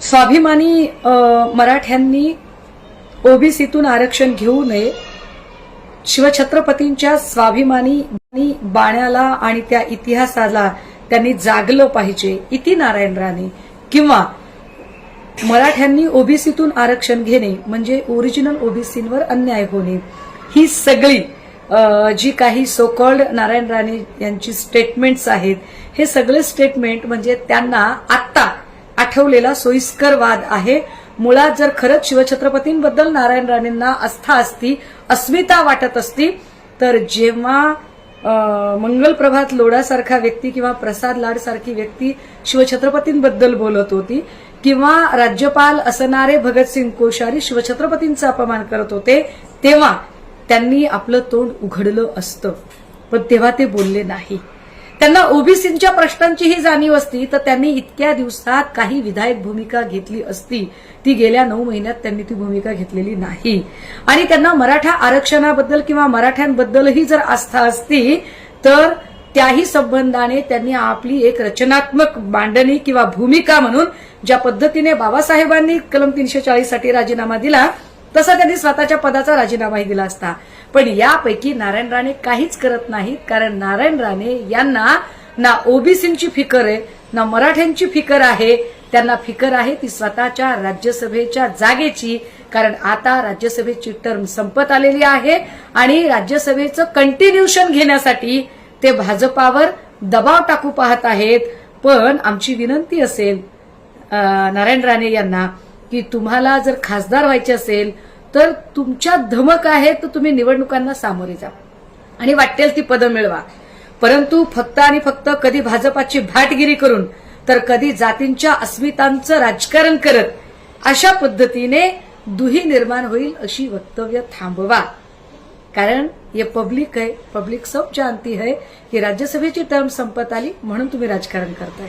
स्वाभिमानी मराठ्यांनी ओबीसीतून आरक्षण घेऊ नये. शिवछत्रपतींच्या स्वाभिमानी बाण्याला आणि त्या इतिहासाला त्यांनी जागलं पाहिजे. इति नारायण राणे. किंवा मराठ्यांनी ओबीसीतून आरक्षण घेणे म्हणजे ओरिजिनल ओबीसींवर अन्याय होणे. ही सगळी जी काही सोकॉल्ड नारायण राणे यांची स्टेटमेंट्स आहेत हे सगळे स्टेटमेंट म्हणजे त्यांना आठवलेला सोयीस्कर वाद आहे. मुळात जर खरंच शिवछत्रपतींबद्दल नारायण राणेंना आस्था असती अस्मिता वाटत असती तर जेव्हा मंगलप्रभात लोढासारखा व्यक्ती किंवा प्रसाद लाड सारखी व्यक्ती शिवछत्रपतींबद्दल बोलत होती किंवा राज्यपाल असणारे भगतसिंग कोश्यारी शिवछत्रपतींचा अपमान करत होते तेव्हा त्यांनी आपलं तोंड उघडलं असतं. पण तेव्हा ते बोलले नाही. त्यांना ओबीसींच्या प्रश्नांचीही जाणीव असती तर त्यांनी इतक्या दिवसात काही विधायक भूमिका घेतली असती. ती गेल्या नऊ महिन्यात त्यांनी ती भूमिका घेतलेली नाही. आणि त्यांना मराठा आरक्षणाबद्दल किंवा मराठ्यांबद्दलही जर आस्था असती तर त्याही संबंधाने त्यांनी आपली एक रचनात्मक मांडणी किंवा भूमिका म्हणून ज्या पद्धतीने बाबासाहेबांनी कलम तीनशे चाळीससाठी राजीनामा दिला तसा त्यांनी स्वतःच्या पदाचा राजीनामाही दिला असता. पण यापैकी नारायण राणे काहीच करत नाहीत कारण नारायण राणे यांना ना ओबीसींची फिकर आहे ना मराठ्यांची फिकर आहे. त्यांना फिकर आहे ती स्वतःच्या राज्यसभेच्या जागेची कारण आता राज्यसभेची टर्म संपत आलेली आहे आणि राज्यसभेचं कंटिन्युशन घेण्यासाठी ते भाजपावर दबाव टाकू पाहत आहेत. पण आमची विनंती असेल नारायण राणे यांना की तुम्हाला जर खासदार व्हायचे असेल तर तुमच्या धमक आहे तर तुम्ही निवडणुकांना सामोरे जा. आणि वाटेल ती पदं मिळवा. परंतु फक्त आणि फक्त कधी भाजपाची भाटगिरी करून तर कधी जातींच्या अस्मितांचं राजकारण करत अशा पद्धतीने दुही निर्माण होईल अशी वक्तव्य थांबवा. कारण हे पब्लिक आहे पब्लिक सब जानती है की राज्यसभेची टर्म संपत आली म्हणून तुम्ही राजकारण करताय.